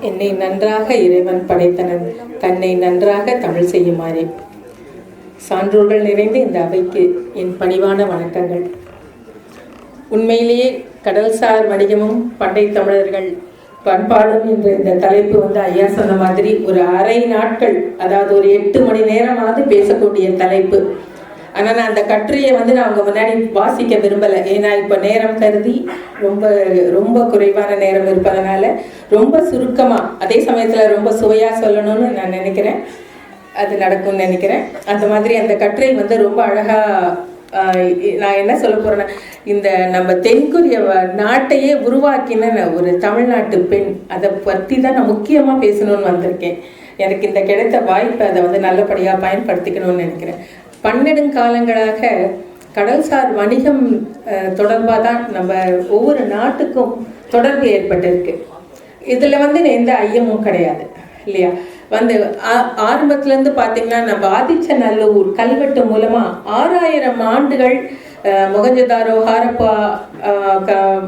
என்னை நன்றாக இறைவன் படைத்தனன். தன்னை நன்றாக தமிழ் செய்யுமாறே. சான்றோர்கள் நிறைந்த இந்த அவைக்கு என் பணிவான வணக்கங்கள். உண்மையிலேயே கடல்சார் வணிகமும் பண்டை தமிழர்கள் பண்பாடும் என்ற இந்த தலைப்பு வந்து ஐயா சொன்ன மாதிரி ஒரு அரை நாட்கள் அதாவது ஒரு எட்டு மணி நேரமாவது பேசக்கூடிய தலைப்பு. ஆனால் நான் அந்த கட்டுரையை வந்து நான் அவங்க முன்னாடி வாசிக்க விரும்பலை. ஏன்னா இப்போ நேரம் கருதி ரொம்ப ரொம்ப குறைவான நேரம் இருப்பதனால ரொம்ப சுருக்கமாக அதே சமயத்தில் ரொம்ப சுவையாக சொல்லணும்னு நான் நினைக்கிறேன். அது நடக்கும்னு நினைக்கிறேன். அந்த மாதிரி அந்த கட்டுரை வந்து ரொம்ப அழகாக நான் என்ன சொல்ல போகிறேன்னா இந்த நம்ம தென்கொரிய நாட்டையே உருவாக்கின ஒரு தமிழ்நாட்டு பெண் அதை பற்றி தான் நான் முக்கியமாக பேசணும்னு வந்திருக்கேன். எனக்கு இந்த கிடைத்த வாய்ப்பை அதை வந்து நல்லபடியாக பயன்படுத்திக்கணும்னு நினைக்கிறேன். பன்னெடுங்காலங்களாக கடல்சார் வணிகம் தொடர்பாக தான் நம்ம ஒவ்வொரு நாட்டுக்கும் தொடர்பு ஏற்பட்டிருக்கு. இதில் வந்து எந்த ஐயமும் கிடையாது இல்லையா? வந்து ஆ- பார்த்தீங்கன்னா நம்ம ஆதிச்சநல்லூர் கல்வெட்டு மூலமாக ஆறாயிரம் ஆண்டுகள் முகஞ்சதாரோ மொகஞ்சதாரோ ஹாரப்பா க-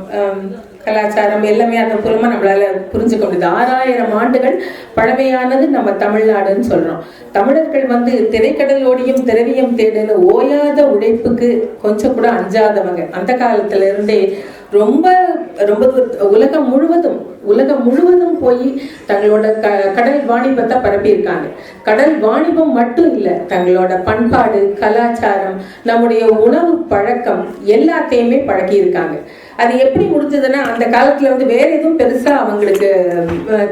கலாச்சாரம் எல்லாமே அந்த புறமா நம்மளால புரிஞ்சுக்க முடியுது. ஆறாயிரம் ஆண்டுகள் பழமையானது நம்ம தமிழ்நாடுன்னு சொல்றோம். தமிழர்கள் வந்து திரைக்கடலோடியும் திரவியம் தேடுன்னு ஓயாத உழைப்புக்கு கொஞ்சம் கூட அஞ்சாதவங்க. அந்த காலத்துல இருந்தே ரொம்ப ரொம்ப உலகம் முழுவதும் உலகம் முழுவதும் போய் தங்களோட க கடல் வாணிபத்தை பரப்பியிருக்காங்க. கடல் வாணிபம் மட்டும் இல்லை தங்களோட பண்பாடு கலாச்சாரம் நம்முடைய உணவு பழக்கம் எல்லாத்தையுமே பழக்கியிருக்காங்க. அது எப்படி முடிஞ்சதுன்னா அந்த காலத்துல வந்து வேற எதுவும் பெருசா அவங்களுக்கு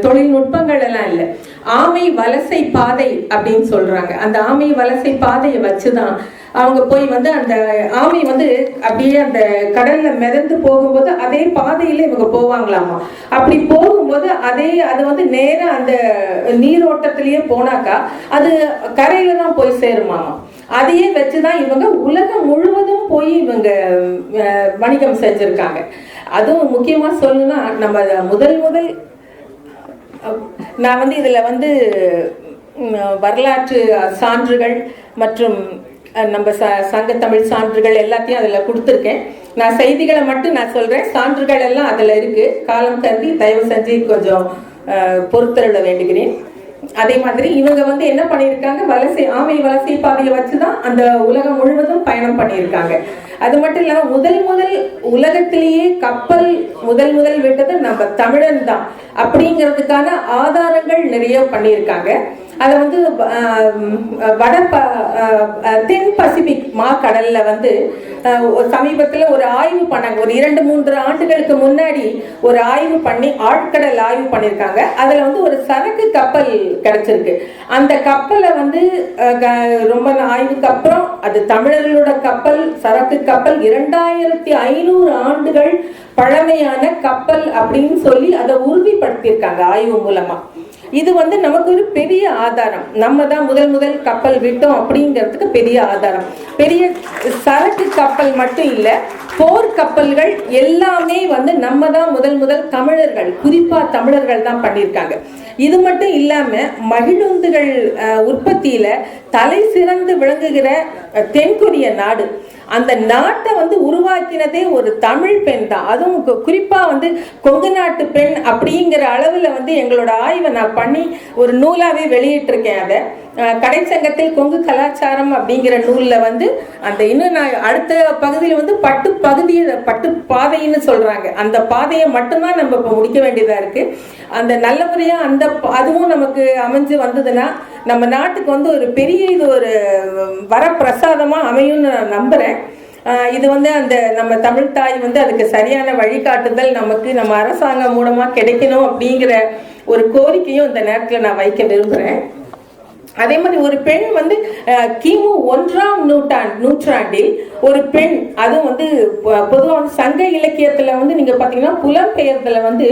தொழில்நுட்பங்கள் எல்லாம் இல்லை. ஆமை வலசை பாதை அப்படின்னு சொல்றாங்க. அந்த ஆமை வலசை பாதையை வச்சுதான் அவங்க போய் வந்து அந்த ஆமை வந்து அப்படியே அந்த கடல்ல மிதந்து போகும்போது அதே பாதையில இவங்க போவாங்களாமா. அப்படி போகும்போது அதே அது வந்து நேரா அந்த நீரோட்டத்திலேயே போனாக்கா அது கரையில தான் போய் சேருமாமா. அதையே வச்சுதான் இவங்க உலகம் முழுவதும் போய் இவங்க வணிகம் செஞ்சிருக்காங்க. அதுவும் முக்கியமா சொல்லணும்னா நம்ம முதல் முதல் நான் வந்து இதுல வந்து வரலாற்று சான்றுகள் மற்றும் நம்ம ச சங்கத்தமிழ் சான்றுகள் எல்லாத்தையும் அதில் கொடுத்துருக்கேன். நான் செய்திகளை மட்டும் நான் சொல்கிறேன் சான்றுகள் எல்லாம் அதில் இருக்குது காலம் கருதி தயவு செஞ்சு கொஞ்சம் அஹ், பொறுத்தருள வேண்டுகிறேன். அதே மாதிரி இவங்க வந்து என்ன பண்ணியிருக்காங்க? வலசை ஆமை வலசை பாதையை வச்சு தான் அந்த உலகம் முழுவதும் பயணம் பண்ணியிருக்காங்க. அது மட்டும் இல்லாம முதல் முதல் உலகத்திலேயே கப்பல் முதல் முதல் விட்டது நம்ம தமிழன் தான். அப்படிங்கிறதுக்கான ஆதாரங்கள் நிறைய பண்ணியிருக்காங்க. அதை வந்து வட ப- தென் பசிபிக் மா கடலில் வந்து சமீபத்தில் ஒரு ஆய்வு பண்ணாங்க ஒரு இரண்டு மூன்று ஆண்டுகளுக்கு முன்னாடி ஒரு ஆய்வு பண்ணி ஆழ்கடல் ஆய்வு பண்ணியிருக்காங்க அதில் வந்து ஒரு சரக்கு கப்பல் கிடைச்சிருக்கு. அந்த கப்பலை வந்து க- ரொம்ப ஆய்வுக்கு அப்புறம் அது தமிழர்களோட கப்பல் சரக்கு கப்பல் இரண்டாயிரத்தி ஐநூறு ஆண்டுகள் பழமையான கப்பல் அப்படின்னு சொல்லி அதை உறுதிப்படுத்தியிருக்காங்க ஆய்வு மூலமாக இது வந்து நமக்கு ஒரு பெரிய ஆதாரம். நம்ம தான் முதல் முதல் கப்பல் விட்டோம் அப்படிங்கிறதுக்கு பெரிய ஆதாரம். பெரிய சரக்கு கப்பல் மட்டும் இல்லை போர் கப்பல்கள் எல்லாமே வந்து நம்ம தான் முதல் முதல் தமிழர்கள் குறிப்பா தமிழர்கள் தான் பண்ணியிருக்காங்க. இது மட்டும் இல்லாம மகிழுந்துகள் உற்பத்தியில தலை சிறந்து விளங்குகிற தென்கொரிய நாடு. அந்த நாட்டை வந்து உருவாக்கினதே ஒரு தமிழ் பெண் தான். அதுவும் கு- வந்து கொங்கு நாட்டு பெண் அப்படிங்கிற அளவில் வந்து எங்களோட ஆய்வை நான் பண்ணி ஒரு நூலாகவே வெளியிட்டிருக்கேன் அதை. கடை சங்கத்தில் கொங்கு கலாச்சாரம் அப்படிங்கிற நூலில் வந்து அந்த இன்னும் நான் அடுத்த பகுதியில் வந்து பட்டு பகுதியை பட்டு பாதைன்னு சொல்கிறாங்க அந்த பாதையை மட்டும்தான் நம்ம இப்போ முடிக்க வேண்டியதாக இருக்குது அந்த நல்ல முறையாக அந்த அதுவும் நமக்கு அமைஞ்சு வந்ததுன்னா நம்ம நாட்டுக்கு வந்து ஒரு பெரிய இது ஒரு வரப்பிரசாதமாக அமையும்னு நான் நம்புகிறேன் இது வந்து அந்த நம்ம தமிழ் தாய் வந்து அதுக்கு சரியான வழிகாட்டுதல் நமக்கு நம்ம அரசாங்கம் மூலமாக கிடைக்கணும் அப்படிங்கிற ஒரு கோரிக்கையும் இந்த நேரத்தில் நான் வைக்க விரும்புகிறேன் அதே மாதிரி ஒரு பெண் வந்து கிமு ஒன்றாம் நூற்றாண்டு நூற்றாண்டில் ஒரு பெண் அதுவும் வந்து பொதுவாக வந்து சங்க இலக்கியத்தில் வந்து நீங்க பார்த்தீங்கன்னா புலம்பெயர்தல வந்து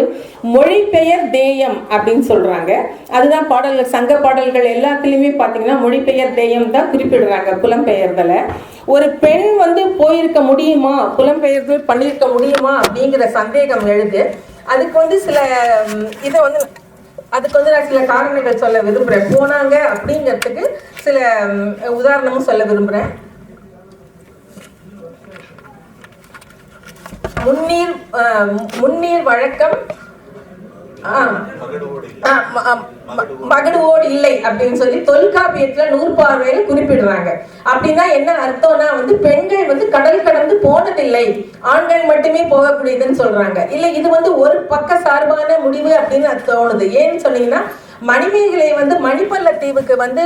மொழிபெயர் தேயம் அப்படின்னு சொல்றாங்க. அதுதான் பாடல்கள் சங்க பாடல்கள் எல்லாத்துலேயுமே பார்த்தீங்கன்னா மொழிபெயர் தேயம் தான் குறிப்பிடுறாங்க புலம்பெயர்தல. ஒரு பெண் வந்து போயிருக்க முடியுமா? புலம்பெயர்தல் பண்ணியிருக்க முடியுமா? அப்படிங்கிற சந்தேகம் எழுது. அதுக்கு வந்து சில இதை வந்து அதுக்கு வந்து நான் சில காரணங்கள் சொல்ல விரும்புகிறேன் போனாங்க அப்படிங்கிறதுக்கு சில உதாரணமும் சொல்ல விரும்புகிறேன் முன்னீர் முன்னீர் வழக்கம் ஆ ஆ, ஆ, மகடுவோடு இல்லை அப்படின்னு சொல்லி தொல்காப்பியத்துல நூறு பார்வையில குறிப்பிடுறாங்க அப்படின்னா என்ன அர்த்தம்னா வந்து பெண்கள் வந்து கடல் கடந்து போனதில்லை. ஆண்கள் மட்டுமே போகக்கூடியதுன்னு சொல்றாங்க. இல்ல இது வந்து ஒரு பக்க சார்பான முடிவு அப்படின்னு அது தோணுது. ஏன்னு சொன்னீங்கன்னா மணிமேகலை வந்து மணிப்பல்ல தீவுக்கு வந்து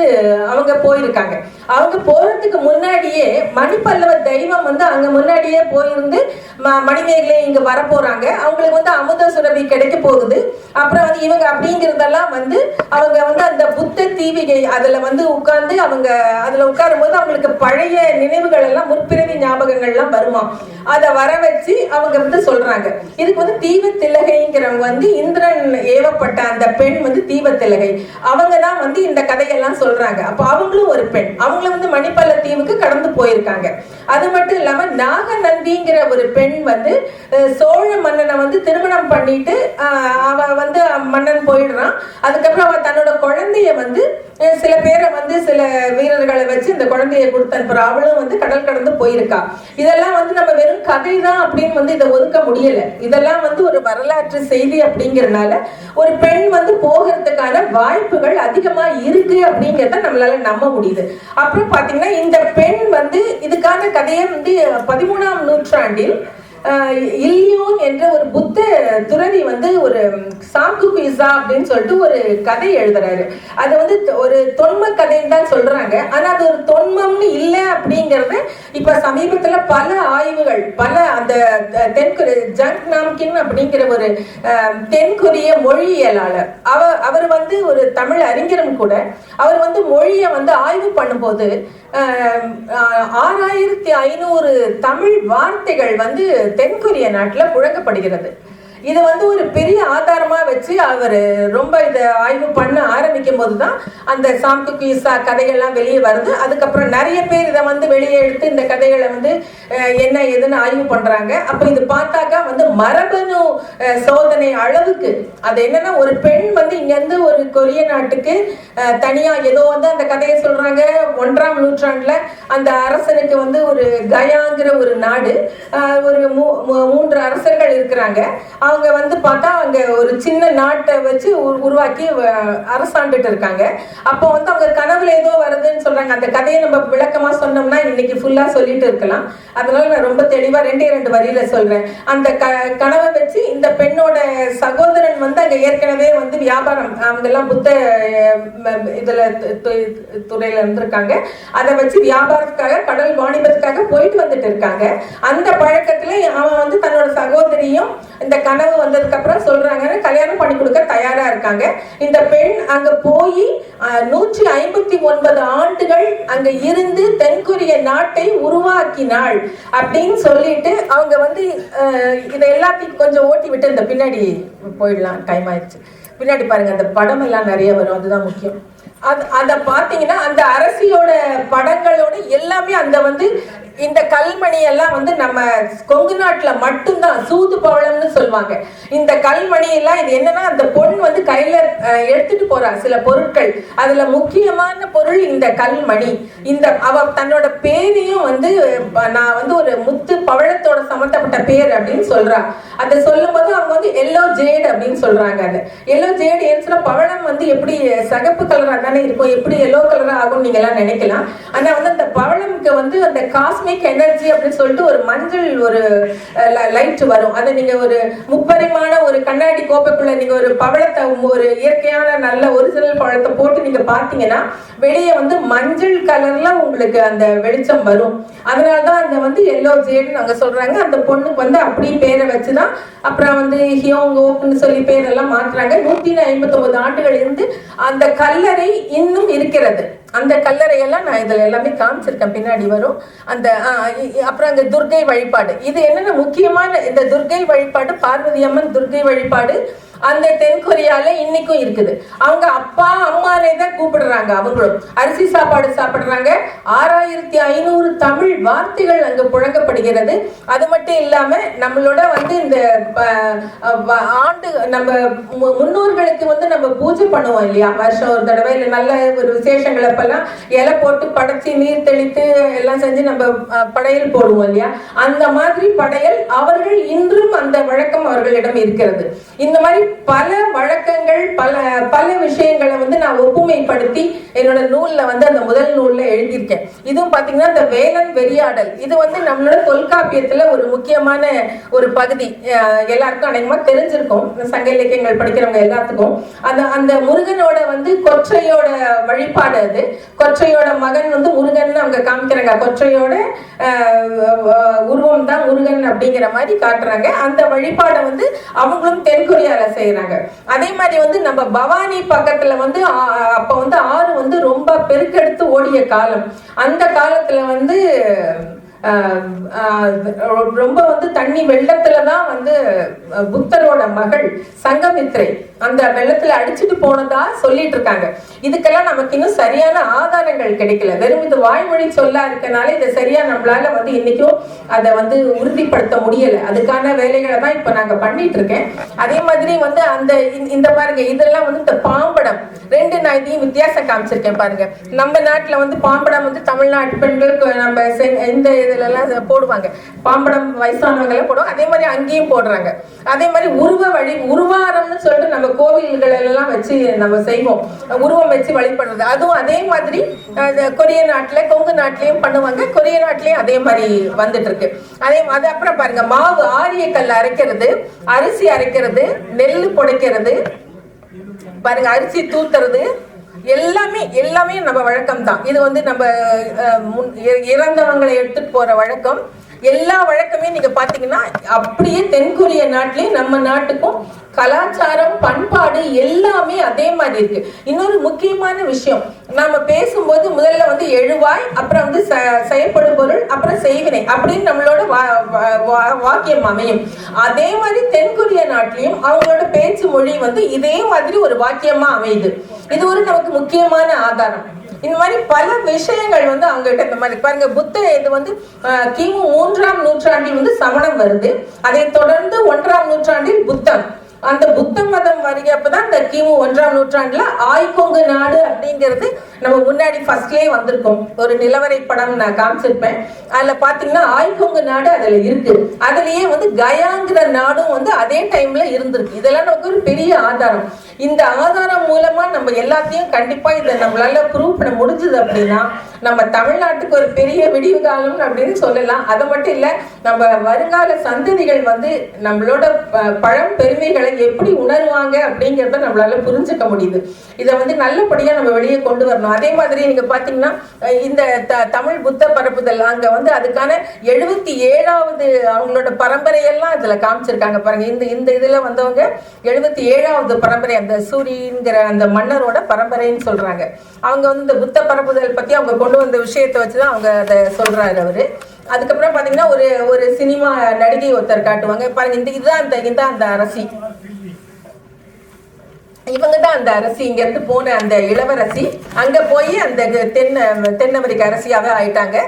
அவங்க போயிருக்காங்க. அவங்க போறதுக்கு முன்னாடியே மணிப்பல்லவ தெய்வம் வந்து அங்க முன்னாடியே போயிருந்து ம- மணிமேகலை இங்க வர போறாங்க அவங்களுக்கு வந்து அமுத சுரபி கிடைக்க போகுது. அப்புறம் வந்து இவங்க அப்படிங்கிறதெல்லாம் வந்து அவங்க வந்து அந்த புத்த தீவிகை அதுல வந்து உட்கார்ந்து அவங்க அதுல உட்காரும் போது அவங்களுக்கு பழைய நினைவுகள் எல்லாம் முற்பிறவி ஞாபகங்கள்லாம் வருமா? அதை வர வச்சு அவங்க வந்து சொல்றாங்க. இதுக்கு வந்து தீவ திலகைங்கிறவங்க வந்து இந்திரன் ஏவப்பட்ட அந்த பெண் வந்து தீவ திலகை. அவங்க தான் வந்து இந்த கதையெல்லாம் சொல்றாங்க. அப்போ அவங்களும் ஒரு பெண். அவங்களும் வந்து மணிப்பல்ல தீவுக்கு கடந்து போயிருக்காங்க. அது மட்டும் இல்லாம நாகநந்திங்கிற ஒரு பெண் வந்து சோழ மன்னனை வந்து திருமணம் பண்ணிட்டு அவ வந்து மன்னன் போயிடுறான். அதுக்கப்புறம் அவ தன்னோட குழந்தைய வந்து சில பேரை வந்து சில வீரர்களை வச்சு இந்த குழந்தைய கொடுத்து அனுப்புற. அவளும் வந்து கடல் கடந்து போயிருக்கா. இதெல்லாம் வந்து நம்ம வெறும் கதை தான் அப்படின்னு வந்து இதை ஒதுக்க முடியல. இதெல்லாம் வந்து ஒரு வரலாற்று செய்தி அப்படிங்கிறனால ஒரு பெண் வந்து போகிறதுக்கான வாய்ப்புகள் அதிகமா இருக்கு அப்படிங்கிறத நம்மளால நம்ப முடியுது. அப்புறம் பாத்தீங்கன்னா இந்த பெண் வந்து இதுக்கான கதையை வந்து பதிமூணாம் நூற்றாண்டில் ஆஹ் இல்லியோன் என்ற ஒரு புத்த துறவி வந்து ஒரு சாக்கு குயிசா அப்படின்னு சொல்லிட்டு ஒரு கதை எழுதுறாரு. அது வந்து தொ- ஒரு தொன்ம கதைன்னு தான் சொல்றாங்க. ஆனா அது ஒரு தொன்மம்னு இல்லை அப்படிங்கறத இப்ப சமீபத்துல பல ஆய்வுகள் பல அந்த தென்கொரிய தென்கொரி ஜங்க் நாம்கின் அப்படிங்கிற ஒரு தென்கொரிய மொழியியலாளர். அவ அவர் வந்து ஒரு தமிழ் அறிஞரும் கூட. அவர் வந்து மொழியை வந்து ஆய்வு பண்ணும்போது ஆறாயிரத்தி ஐநூறு தமிழ் வார்த்தைகள் வந்து தென்கொரிய நாட்டில் புழங்கப்படுகிறது. இது வந்து ஒரு பெரிய ஆதாரமாக வச்சு அவர் ரொம்ப இதை ஆய்வு பண்ண ஆரம்பிக்கும் போது தான் அந்த சாம்கு கீசா கதைகள்லாம் வெளியே வருது. அதுக்கப்புறம் நிறைய பேர் இதை வந்து வெளியே எடுத்து இந்த கதைகளை வந்து என்ன ஏதுன்னு ஆய்வு பண்ணுறாங்க அப்போ இது பார்த்தாக்கா வந்து மரபணு சோதனை அளவுக்கு அது என்னன்னா ஒரு பெண் வந்து இங்கேருந்து ஒரு கொரிய நாட்டுக்கு தனியாக ஏதோ வந்து அந்த கதையை சொல்கிறாங்க ஒன்றாம் நூற்றாண்டில் அந்த அரசனுக்கு வந்து ஒரு கயாங்கிற ஒரு நாடு ஒரு மூ- மூன்று அரசர்கள் இருக்கிறாங்க. அவங்க வந்து பார்த்தா அவங்க ஒரு சின்ன நாட்டை வச்சு உருவாக்கி வ- அரசாண்டுட்டு இருக்காங்க. அப்போ வந்து அவங்க கனவுல ஏதோ வருதுன்னு சொல்றாங்க. அந்த கதையை நம்ம விளக்கமா சொன்னோம்னா இன்னைக்கு ஃபுல்லா சொல்லிட்டு இருக்கலாம். அதனால நான் ரொம்ப தெளிவா ரெண்டே ரெண்டு வரியில சொல்றேன். அந்த க கனவை வச்சு இந்த பெண்ணோட சகோதரன் வந்து அங்க ஏற்கனவே வந்து வியாபாரம் அவங்க எல்லாம் புத்த இதுல துறையில இருந்திருக்காங்க. அதை வச்சு வியாபாரத்துக்காக கடல் வாணிபத்துக்காக போயிட்டு வந்துட்டு இருக்காங்க. அந்த பழக்கத்துல அவன் வந்து தன்னோட சகோதரியும் இந்த கனவு வந்ததுக்கு அப்புறம் சொல்றாங்க கல்யாணம் பண்ணி கொடுக்க தயாரா இருக்காங்க. இந்த பெண் அங்க போய் நூற்றி ஐம்பத்தி ஒன்பது ஆண்டுகள் அங்க இருந்து தென்கொரிய நாட்டை உருவாக்கினாள் அப்படின்னு சொல்லிட்டு அவங்க வந்து இதை எல்லாத்தையும் கொஞ்சம் ஓட்டி விட்டு இந்த பின்னாடி போயிடலாம் டைம் ஆயிடுச்சு. பின்னாடி பாருங்க அந்த படம் எல்லாம் நிறைய வரும் அதுதான் முக்கியம். அது அதை பார்த்தீங்கன்னா அந்த அரசியோட படங்களோட எல்லாமே அந்த வந்து இந்த கல்மணி எல்லாம் வந்து நம்ம கொங்கு நாட்டுல மட்டும்தான் சூது பவளம்னு சொல்லுவாங்க. இந்த கல்மணி எல்லாம் இது என்னன்னா அந்த பொண் வந்து கையில எடுத்துட்டு போறா சில பொருட்கள். அதுல முக்கியமான பொருள் இந்த கல்மணி. இந்த அவ தன்னோட பேரையும் வந்து நான் வந்து ஒரு முத்து பவழத்தோட சம்பந்தப்பட்ட பேர் அப்படின்னு சொல்றா. அதை சொல்லும் போது அவங்க வந்து எல்லோ ஜேடு அப்படின்னு சொல்றாங்க அது. எல்லோ ஜேடு ஏன்னு சொன்னா பவழம் வந்து எப்படி சகப்பு கலரா தானே இருக்கும்? எப்படி எல்லோ கலரா நீங்க எல்லாம் நினைக்கலாம். ஆனா வந்து அந்த பவளம்க்கு வந்து அந்த காஸ்மிக் எனர்ஜி அப்படின்னு சொல்லிட்டு ஒரு மஞ்சள் ஒரு லைட் வரும். அதை நீங்க ஒரு முப்பரிமான ஒரு கண்ணாடி கோப்பைக்குள்ள நீங்க ஒரு பவளத்தை ஒரு இயற்கையான நல்ல ஒரிஜினல் பழத்தை போட்டு நீங்க பார்த்தீங்கன்னா வெளியே வந்து மஞ்சள் கலர்ல உங்களுக்கு அந்த வெளிச்சம் வரும். அதனாலதான் அந்த வந்து எல்லோ ஜேடுன்னு அங்க சொல்றாங்க. அந்த பொண்ணுக்கு வந்து அப்படி பேரை வச்சுதான் அப்புறம் வந்து ஹியோங் ஓப்னு சொல்லி பேரெல்லாம் மாத்துறாங்க. நூத்தி ஐம்பத்தி ஒன்பது ஆண்டுகள் இருந்து அந்த கல்லறை இன்னும் இருக்கிறது. அந்த கல்லறையெல்லாம் நான் இதில் எல்லாமே காமிச்சிருக்கேன். பின்னாடி வரும். அந்த அப்புறம் அந்த துர்கை வழிபாடு. இது என்னென்ன முக்கியமான இந்த துர்கை வழிபாடு பார்வதி அம்மன் துர்கை வழிபாடு அந்த தென்கொரியால இன்னைக்கும் இருக்குது. அவங்க அப்பா அம்மானே தான் கூப்பிடுறாங்க அவங்களும். அரிசி சாப்பாடு சாப்பிடுறாங்க. ஆறாயிரத்தி ஐநூறு தமிழ் வார்த்தைகள் அங்க புழங்கப்படுகிறது. அது மட்டும் இல்லாம நம்மளோட வந்து இந்த ஆண்டு நம்ம மு- முன்னோர்களுக்கு வந்து நம்ம பூஜை பண்ணுவோம் இல்லையா? வருஷம் ஒரு தடவை இல்லை நல்ல ஒரு விசேஷங்கள் அப்பெல்லாம் இலை போட்டு படைச்சி நீர் தெளித்து எல்லாம் செஞ்சு நம்ம படையல் போடுவோம் இல்லையா? அந்த மாதிரி படையல் அவர்கள் இன்றும் அந்த வழக்கம் அவர்களிடம் இருக்கிறது. இந்த மாதிரி பல வழக்கங்கள் பல பல விஷயங்களை வந்து நான் ஒப்புமைப்படுத்தி என்னோட நூல்ல வந்து அந்த முதல் நூல்ல எழுதியிருக்கேன். இதுவும் பாத்தீங்கன்னா இந்த வேலன் வெறியாடல். இது வந்து நம்மளோட தொல்காப்பியத்துல ஒரு முக்கியமான ஒரு பகுதி. எல்லாருக்கும் அநேகமா தெரிஞ்சிருக்கும். சங்க இலக்கியங்கள் படிக்கிறவங்க எல்லாத்துக்கும். அந்த அந்த முருகனோட வந்து கொற்றையோட வழிபாடு அது. கொற்றையோட மகன் வந்து முருகன் அவங்க காமிக்கிறாங்க. கொற்றையோட அஹ், உருவம் தான் முருகன் அப்படிங்கிற மாதிரி காட்டுறாங்க. அந்த வழிபாடை வந்து அவங்களும் தென்கொரியால செய்யறாங்க அதே மாதிரி வந்து நம்ம பவானி பக்கத்துல வந்து அப்போ வந்து ஆறு வந்து ரொம்ப பெருக்கெடுத்து ஓடிய காலம். அந்த காலத்துல வந்து ஆஹ், ரொம்ப வந்து தண்ணி வெள்ளத்துல தான் வந்து புத்தரோட மகள் சங்கமித்ரை. அந்த வெள்ளத்துல அடிச்சுட்டு போனதா சொல்லிட்டு இருக்காங்க. இதுக்கெல்லாம் நமக்கு இன்னும் சரியான ஆதாரங்கள் கிடைக்கல. வெறும் இது வாய்மொழி சொல்லா இருக்கனால இதை சரியா நம்மளால வந்து இன்னைக்கும் அதை வந்து உறுதிப்படுத்த முடியல. அதுக்கான வேலைகளை தான் இப்ப நாங்க பண்ணிட்டு இருக்கேன். அதே மாதிரி வந்து அந்த இந்த- இந்த பாருங்க இதெல்லாம் வந்து இந்த பாம்படம். ரெண்டு நான் இதையும் வித்தியாசம் காமிச்சிருக்கேன் பாருங்க. நம்ம நாட்டுல வந்து பாம்படம் வந்து தமிழ்நாட்டு பெண்களுக்கு நம்ம இந்த இதுல எல்லாம் போடுவாங்க. பாம்படம் வயசானவங்க எல்லாம் போடுவாங்க. அதே மாதிரி அங்கேயும் போடுறாங்க. அதே மாதிரி உருவ வழி உருவாரம்னு சொல்லிட்டு நம்ம கோவில்கள் எல்லாம் வச்சு நம்ம செய்வோம். உருவம் வச்சு வழிபடுறது. அதுவும் அதே மாதிரி கொரிய நாட்டில் கொங்கு நாட்டிலையும் பண்ணுவாங்க. கொரிய நாட்டிலையும் அதே மாதிரி வந்துட்டு இருக்கு அதே அது அப்புறம் பாருங்க மாவு ஆரிய கல் அரைக்கிறது அரிசி அரைக்கிறது நெல் புடைக்கிறது பாருங்க அரிசி தூத்துறது எல்லாமே எல்லாமே நம்ம வழக்கம் தான் இது வந்து நம்ம முன்- இறந்தவங்களை எடுத்துட்டு போற வழக்கம். எல்லா வழக்கமே நீங்க பாத்தீங்கன்னா அப்படியே தென்கொரிய நாட்டிலையும் நம்ம நாட்டுக்கும் கலாச்சாரம் பண்பாடு எல்லாமே அதே மாதிரி இருக்கு. இன்னொரு முக்கியமான விஷயம் நாம பேசும்போது முதல்ல வந்து எழுவாய் அப்புறம் வந்து ச- செயற்படும் பொருள் அப்புறம் செய்வினை அப்படின்னு நம்மளோட வா- வா- வாக்கியம் அமையும். அதே மாதிரி தென்கொரிய நாட்டிலையும் அவங்களோட பேச்சு மொழி வந்து இதே மாதிரி ஒரு வாக்கியமா அமையுது. இது ஒரு நமக்கு முக்கியமான ஆதாரம். இந்த மாதிரி பல விஷயங்கள் வந்து அவங்க கிட்ட இந்த மாதிரி பாருங்க புத்த இது வந்து கிமு மூன்றாம் நூற்றாண்டில் வந்து சமணம் வருது. அதை தொடர்ந்து ஒன்றாம் நூற்றாண்டில் புத்தம். அந்த புத்த மதம் வருகிறப்பதான் இந்த கிமு ஒன்றாம் நூற்றாண்டுல ஆய்கொங்கு நாடு அப்படிங்கிறது நம்ம முன்னாடி ஃபர்ஸ்ட்லயே வந்திருக்கோம். ஒரு நிலவரை படம் நான் காமிச்சிருப்பேன். அதுல பாத்தீங்கன்னா ஆய்கொங்கு நாடு அதுல இருக்கு. அதுலயே வந்து கயாங்கிற நாடும் வந்து அதே டைம்ல இருந்திருக்கு. இதெல்லாம் நமக்கு ஒரு பெரிய ஆதாரம். இந்த ஆதாரம் மூலமா நம்ம எல்லாத்தையும் கண்டிப்பா இதை நம்மளால ப்ரூவ் பண்ண முடிஞ்சது அப்படின்னா நம்ம தமிழ்நாட்டுக்கு ஒரு பெரிய விடிவு காலம் அப்படின்னு சொல்லலாம். அது மட்டும் இல்ல நம்ம வருங்கால சந்ததிகள் வந்து நம்மளோட ப- பழம் பெருமைகளை எப்படி உணருவாங்க அப்படிங்கிறத நம்மளால புரிஞ்சுக்க முடியுது. இதை வந்து நல்லபடியா நம்ம வெளியே கொண்டு வரணும். அதே மாதிரி நீங்க பாத்தீங்கன்னா இந்த த- தமிழ் புத்த பரப்புதல் அங்க வந்து அதுக்கான எழுபத்தி ஏழாவது அவங்களோட பரம்பரையெல்லாம் இதுல காமிச்சிருக்காங்க பாருங்க. இந்த இந்த இதுல வந்தவங்க எழுபத்தி ஏழாவது பரம்பரை அந்த சூரிங்கிற அந்த மன்னரோட பரம்பரைன்னு சொல்றாங்க. அவங்க வந்து இந்த புத்த பரப்புதல் பத்தி அவங்க கொண்டு வந்த விஷயத்தை வச்சுதான் அவங்க அதை சொல்றாரு அவரு. அதுக்கப்புறம் பாத்தீங்கன்னா ஒரு ஒரு சினிமா நடிகை ஒருத்தர் காட்டுவாங்க. பாருங்க இந்த இதுதான் அந்த இதுதான் அந்த அரசி. இவங்க தான் அந்த அரசி. இங்க இருந்து போன அந்த இளவரசி அங்க போய் அந்த தென் தென் அமெரிக்க அரசியாவே ஆயிட்டாங்க.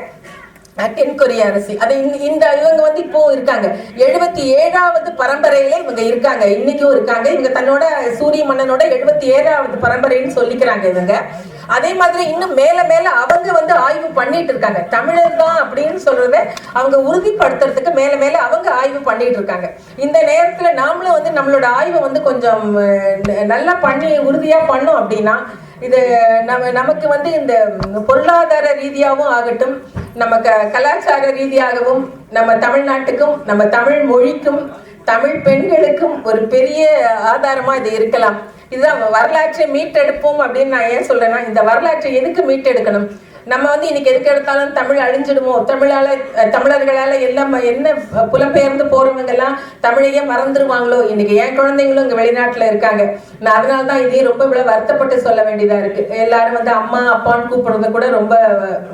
தென்கொரிய அரசி. அது இந்த- இந்த இவங்க வந்து இப்போ இருக்காங்க. எழுபத்தி ஏழாவது பரம்பரையில இவங்க இருக்காங்க. இன்னைக்கும் இருக்காங்க. இவங்க தன்னோட சூரிய மன்னனோட எழுபத்தி ஏழாவது பரம்பரைன்னு சொல்லிக்கிறாங்க இவங்க. அதே மாதிரி இன்னும் மேல மேல அவங்க வந்து ஆய்வு பண்ணிட்டு இருக்காங்க. தமிழர் தான் அப்படின்னு சொல்றத அவங்க உறுதிப்படுத்துறதுக்கு மேல மேல அவங்க ஆய்வு பண்ணிட்டு இருக்காங்க. இந்த நேரத்துல நாமளும் வந்து நம்மளோட ஆய்வை வந்து கொஞ்சம் நல்லா பண்ணி உறுதியா பண்ணோம் அப்படின்னா இது நம்ம நமக்கு வந்து இந்த பொருளாதார ரீதியாகவும் ஆகட்டும் நம்ம க கலாச்சார ரீதியாகவும் நம்ம தமிழ்நாட்டுக்கும் நம்ம தமிழ் மொழிக்கும் தமிழ் பெண்களுக்கும் ஒரு பெரிய ஆதாரமா இது இருக்கலாம். இதுதான் வரலாற்றை மீட்டெடுப்போம் அப்படின்னு நான் ஏன் சொல்றேன்னா இந்த வரலாற்றை எதுக்கு மீட்டெடுக்கணும்? நம்ம வந்து இன்னைக்கு எதுக்கு எடுத்தாலும் தமிழ் அழிஞ்சிடுமோ? தமிழால அஹ், தமிழர்களால எல்லாம் என்ன புலம்பெயர்ந்து போறவங்க எல்லாம் தமிழையே மறந்துடுவாங்களோ இன்னைக்கு என் குழந்தைங்களும் இங்க வெளிநாட்டுல இருக்காங்க. நான் அதனால தான் இதையும் ரொம்ப இவ்வளவு வருத்தப்பட்டு சொல்ல வேண்டியதா இருக்கு. எல்லாரும் வந்து அம்மா அப்பான்னு கூப்பிடுறத கூட ரொம்ப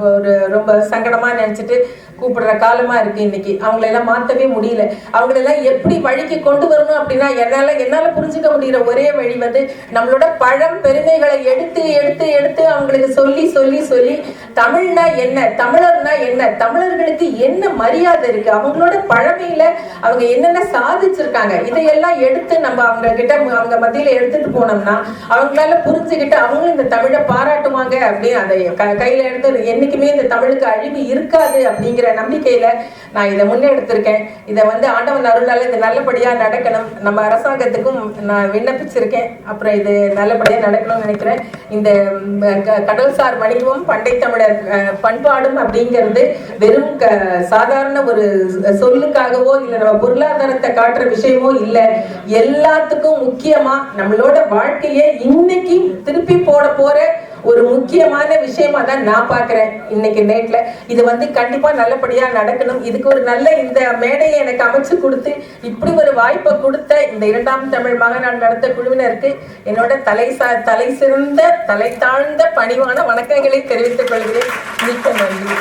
ஒரு ரொம்ப சங்கடமா நினைச்சிட்டு கூப்பிடுற காலமா இருக்கு இன்னைக்கு. அவங்களெல்லாம் மாத்தவே முடியல. அவங்களெல்லாம் எப்படி வழிக்கு கொண்டு வரணும் அப்படின்னா என்னால என்னால புரிஞ்சுக்க முடியற ஒரே வழி வந்து நம்மளோட பழம் பெருமைகளை எடுத்து எடுத்து எடுத்து அவங்களுக்கு சொல்லி சொல்லி சொல்லி தமிழ்னா என்ன? தமிழர்னா என்ன? தமிழர்களுக்கு என்ன மரியாதை இருக்கு? அவங்களோட பழமையில அவங்க என்னென்ன சாதிச்சிருக்காங்க? இதையெல்லாம் எடுத்து நம்ம அவங்க கிட்ட அவங்க மத்தியில எடுத்துட்டு போனோம்னா அவங்களால புரிஞ்சுக்கிட்டு அவங்களும் இந்த தமிழை பாராட்டுவாங்க அப்படின்னு அதை கையில எடுத்து என்னைக்குமே இந்த தமிழுக்கு அழிவு இருக்காது அப்படிங்கிற நம்பிக்கையில நான் இதை முன்னெடுத்திருக்கேன். இதை வந்து ஆண்டவன் அருளால இது நல்லபடியா நடக்கணும். நம்ம அரசாங்கத்துக்கும் நான் விண்ணப்பிச்சிருக்கேன். அப்புறம் இது நல்லபடியா நடக்கணும்னு நினைக்கிறேன். இந்த கடல்சார் வணிகமும் பண்டை தமிழர் பண்பாடும் அப்படிங்கிறது வெறும் க சாதாரண ஒரு சொல்லுக்காகவோ இல்லை நம்ம பொருளாதாரத்தை காட்டுற விஷயமோ இல்லை. எல்லாத்துக்கும் முக்கியமா நம்மளோட வாழ்க்கையை இன்னைக்கு திருப்பி போட போற ஒரு முக்கியமான விஷயமா தான் நான் பாக்குறேன் இன்னைக்கு நேட்ல இது வந்து கண்டிப்பா நல்லபடியா நடக்கணும். இதுக்கு ஒரு நல்ல இந்த மேடையை எனக்கு அமைச்சு கொடுத்து இப்படி ஒரு வாய்ப்பை கொடுத்த இந்த இரண்டாம் தமிழ் மகனார் நடத்த குழுவினருக்கு என்னோட தலை தலை சிறந்த தலை தாழ்ந்த பணிவான வணக்கங்களை தெரிவித்துக் கொள்கிறேன். மிக்க நன்றி.